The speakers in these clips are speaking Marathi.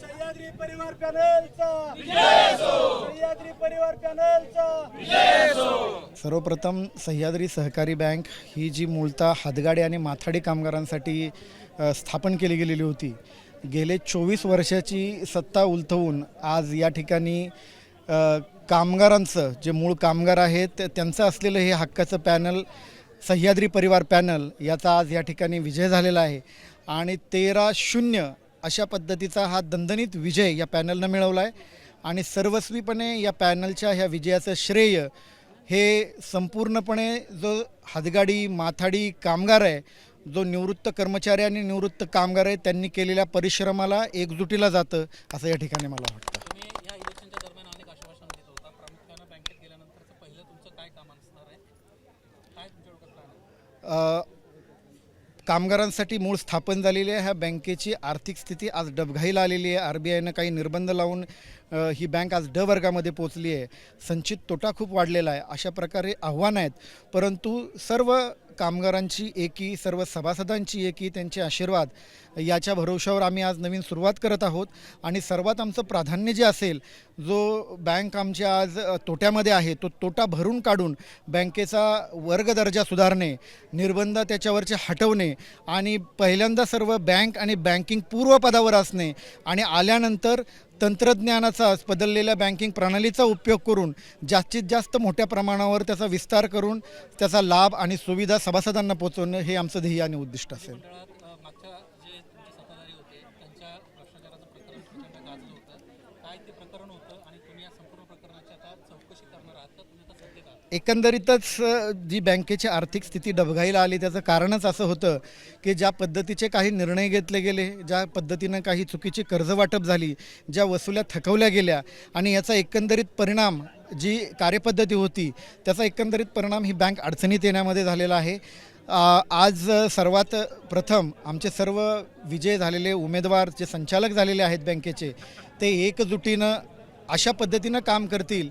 सह्याद्री परिवार सह्याद्री परिवार सर्वप्रथम सह्याद्री सहकारी बँक ही जी मूलतः हातगाडी आणि माथाडी कामगारांसाठी स्थापन केली गेलेली होती. गेले चोवीस वर्षाची सत्ता उलथवून आज या ठिकाणी कामगारांचं जे मूळ कामगार आहेत त्यांचं असलेलं हे हक्काचं पॅनल सह्याद्री परिवार पॅनल याचा आज या ठिकाणी विजय झालेला आहे. आणि तेरा शून्य अशा पद्धतीचा हा दणदणीत विजय या पॅनलनं मिळवला आहे. आणि सर्वस्वीपणे या पॅनलच्या ह्या विजयाचं श्रेय हे संपूर्णपणे जो हातगाडी माथाडी कामगार आहे जो निवृत्त कर्मचारी आणि निवृत्त कामगार आहे त्यांनी केलेल्या परिश्रमाला एकजुटीला जातं असं या ठिकाणी मला वाटतं. कामगारांसाठी मूळ स्थापन झालेली आहे. ह्या बँकेची आर्थिक स्थिती आज डबघाईला आलेली आहे. आर बी आयनं काही निर्बंध लावून ही बँक आज ड वर्गामध्ये पोचली आहे. संचित तोटा खूप वाढलेला आहे. अशा प्रकारे आव्हानं आहेत. परंतु सर्व कामगारांची एकी सर्व सभासदांची एकी त्यांचे आशीर्वाद. याच्या भरोशावर आम्ही आज नवीन सुरुवात करत आहोत. आणि सर्वात आमचं प्राधान्य जे असेल जो बँक आमच्या आज तोट्यामध्ये आहे तो तोटा भरून काढून बँकेचा वर्ग दर्जा सुधारणे निर्बंध त्याच्यावरचे हटवणे आणि पहिल्यांदा सर्व बँक आणि बँकिंग पूर्वपदावर असणे आणि आल्यानंतर तंत्रज्ञानाचा बदललेल्या बँकिंग प्रणालीचा उपयोग करून जास्तीत जास्त मोठ्या प्रमाणावर त्याचा विस्तार करून त्याचा लाभ आणि सुविधा सभासदांना पोहोचवणं हे आमचं ध्येय आणि उद्दिष्ट असेल. काय ते प्रकरण होतं आणि तुम्ही या संपूर्ण प्रकरणाची आता चौकशी करणार आहात? तुम्ही आता एकंदरीतच जी बँकेची आर्थिक स्थिती डबघाईला आली त्याचं कारणच असं होतं की ज्या पद्धतीचे काही निर्णय घेतले गेले ज्या पद्धतीनं काही चुकीची कर्ज वाटप झाली ज्या वसुल्या थकवल्या गेल्या आणि याचा एकंदरीत परिणाम जी कार्यपद्धती होती त्याचा एकंदरीत परिणाम ही बँक अडचणीत येण्यामध्ये झालेला आहे. आज सर्वात प्रथम आमचे सर्व विजय झालेले उमेदवार जे संचालक झालेले आहेत बँकेचे ते एकजुटीनं अशा पद्धतीनं काम करतील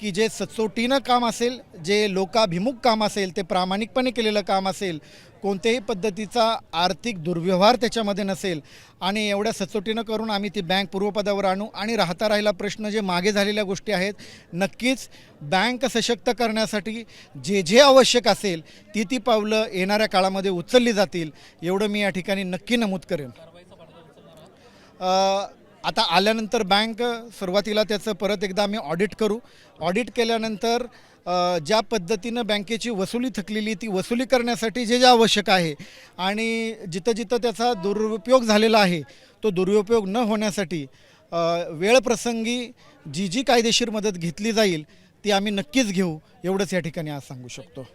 की जे सचोटीनं काम असेल जे लोकाभिमुख काम असेल ते प्रामाणिकपणे केलेलं काम असेल कोणत्याही पद्धतीचा आर्थिक दुर्व्यवहार त्याच्यामध्ये नसेल आणि एवढ्या सचोटीनं करून आम्ही ती बँक पूर्वपदावर आणू आणि राहता राहिला प्रश्न जे मागे झालेल्या गोष्टी आहेत नक्कीच बँक सशक्त करण्यासाठी जे जे आवश्यक असेल ती ती पावलं येणाऱ्या काळामध्ये उचलली जातील एवढं मी या ठिकाणी नक्की नमूद करेन. आता आल्यानंतर बँक सुरुवातीला त्याचं परत एकदा आम्ही ऑडिट करू. ऑडिट केल्यानंतर ज्या पद्धतीनं बँकेची वसुली थकलेली ती वसुली करण्यासाठी जे जे आवश्यक आहे आणि जिथं जिथं त्याचा दुरुपयोग झालेला आहे तो दुरुपयोग न होण्यासाठी वेळप्रसंगी जी जी कायदेशीर मदत घेतली जाईल ती आम्ही नक्कीच घेऊ. एवढंच या ठिकाणी आज सांगू शकतो.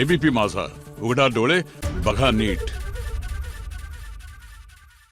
एबीपी माझा. उघडा डोळे बघा नीट.